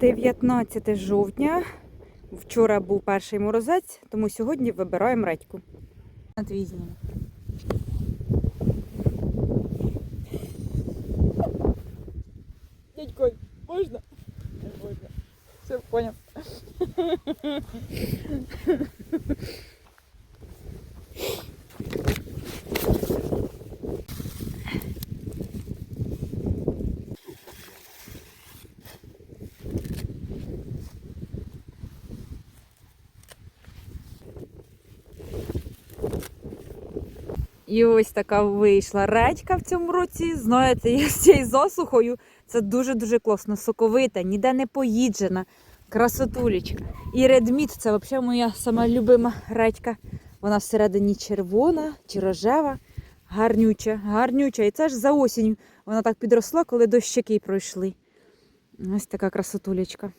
19 жовтня. Вчора був перший морозець, тому сьогодні вибираємо редьку. Надвізні. Дядько, можна? Не можна. Все, поняв. І ось така вийшла редька в цьому році. Знаєте, я з цією засухою. Це дуже-дуже класно, соковита, ніде не поїджена, красотулечка. І редміт це взагалі моя сама любима редька. Вона всередині червона чи рожева, гарнюча, гарнюча. І це ж за осінь вона так підросла, коли дощики пройшли. Ось така красотулечка.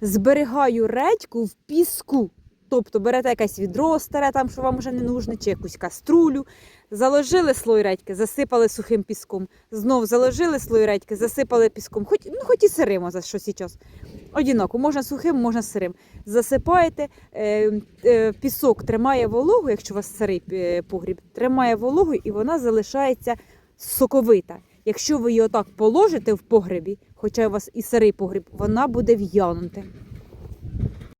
Зберігаю редьку в піску. Тобто берете якесь відро старе, там, що вам вже не нужне, чи якусь каструлю, заложили слой редьки, засипали сухим піском. Знов заложили слой редьки, засипали піском. Хоч, ну, хоч і сирим, за що зараз. Одиноко, можна сухим, можна сирим. Засипаєте, е, е, пісок тримає вологу, якщо у вас сирий е, погріб, тримає вологу і вона залишається соковита. Якщо ви її отак положите в погребі, хоча у вас і сирий погріб, вона буде в'янути.